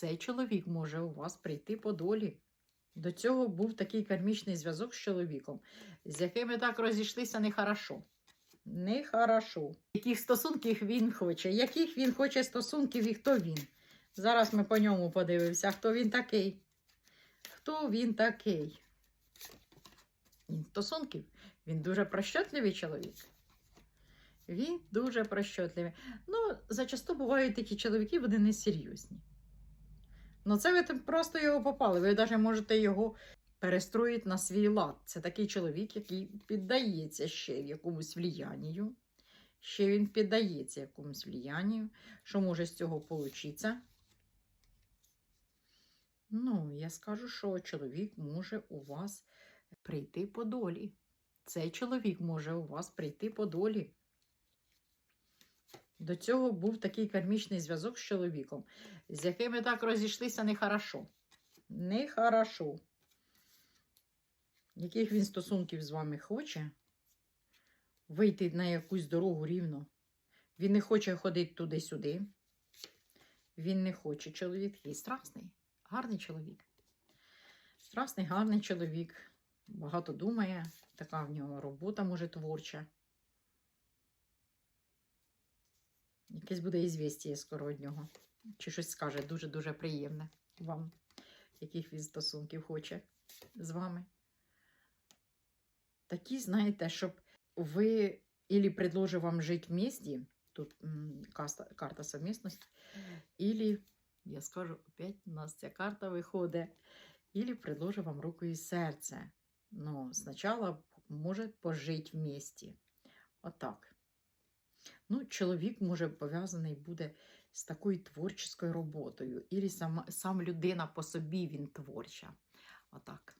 цей чоловік може у вас прийти по долі. До цього був такий кармічний зв'язок з чоловіком, з яким ви так розійшлися нехорошо. Нехорошо. Яких стосунків він хоче, яких він хоче стосунків і хто він. Зараз ми по ньому подивимося, хто він такий. Хто він такий? Він стосунків. Він дуже прощотливий чоловік. Він дуже прощотливий. Ну, зачасту бувають такі чоловіки, вони несерйозні. Ну, це ви просто його попали. Ви навіть можете його перестроїти на свій лад. Це такий чоловік, який піддається ще якомусь влиянню. Ще він піддається якомусь влиянню. Що може з цього получитися? Ну, я скажу, що чоловік може у вас прийти по долі. Цей чоловік може у вас прийти по долі. До цього був такий кармічний зв'язок з чоловіком, з яким ви так розійшлися нехорошо. Нехорошо. Яких він стосунків з вами хоче вийти на якусь дорогу рівно. Він не хоче ходити туди-сюди. Він не хоче чоловік такий страсний, гарний чоловік. Страсний, гарний чоловік. Багато думає, така в нього робота може творча. Якесь буде ізвістіє скоро від нього. Чи щось скаже дуже-дуже приємне вам, яких він стосунків хоче з вами. Такі, знаєте, щоб ви ілі предложив вам жити в місті, тут м, каста, карта совмісності, ілі, я скажу, опять у нас ця карта виходить, ілі предложив вам руку і серце. Ну, спочатку може пожити в місті. Отак. Ну, чоловік може пов'язаний буде з такою творчою роботою, і сам, сам людина по собі він творча. Отак.